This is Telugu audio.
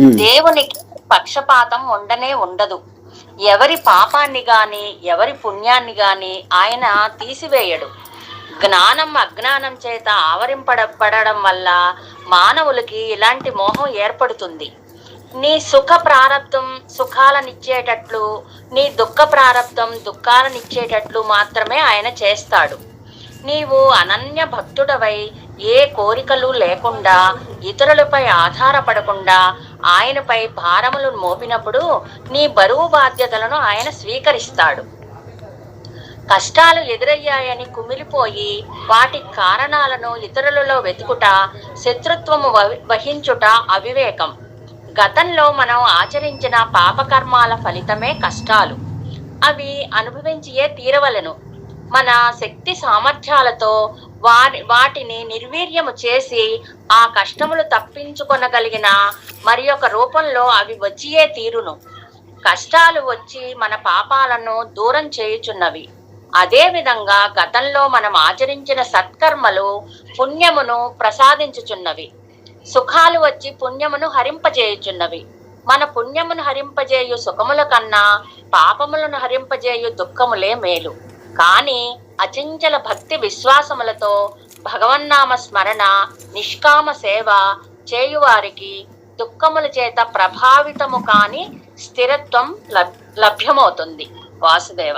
దేవునికి పక్షపాతం ఉండనే ఉండదు. ఎవరి పాపాన్ని గాని ఎవరి పుణ్యాన్ని గాని ఆయన తీసివేయడు. జ్ఞానం అజ్ఞానం చేత ఆవరింపడపడడం వల్ల మానవులకి ఇలాంటి మోహం ఏర్పడుతుంది. నీ సుఖ ప్రారంధం సుఖాలనిచ్చేటట్లు నీ దుఃఖ ప్రారంధం దుఃఖాలనిచ్చేటట్లు మాత్రమే ఆయన చేస్తాడు. నీవు అనన్య భక్తుడవై ఏ కోరికలు లేకుండా ఇతరులపై ఆధారపడకుండా ఆయనపై భారములు మోపినప్పుడు నీ బరువు బాధ్యతలను ఆయన స్వీకరిస్తాడు. కష్టాలు ఎదురయ్యాయని కుమిలిపోయి వాటి కారణాలను ఇతరులలో వెతుకుట శత్రుత్వము వహించుట అవివేకం. గతంలో మనం ఆచరించిన పాపకర్మాల ఫలితమే కష్టాలు. అవి అనుభవించియే తీరవలెను. మన శక్తి సామర్థ్యాలతో వారి వాటిని నిర్వీర్యము చేసి ఆ కష్టములు తప్పించుకొనగలిగిన మరి ఒక రూపంలో అవి వచ్చియే తీరును. కష్టాలు వచ్చి మన పాపాలను దూరం చేయుచున్నవి. అదే విధంగా గతంలో మనం ఆచరించిన సత్కర్మలు పుణ్యమును ప్రసాదించుచున్నవి. సుఖాలు వచ్చి పుణ్యమును హరింపజేయుచున్నవి. మన పుణ్యమును హరింపజేయు సుఖముల కన్నా పాపములను హరింపజేయు దుఃఖములే మేలు. కానీ అచంచల భక్తి విశ్వాసములతో భగవన్నామ స్మరణ నిష్కామ సేవ చేయువారికి దుఃఖముల చేత ప్రభావితము కాని స్థిరత్వం లబ్- లభ్యమవుతుంది. వాసుదేవ.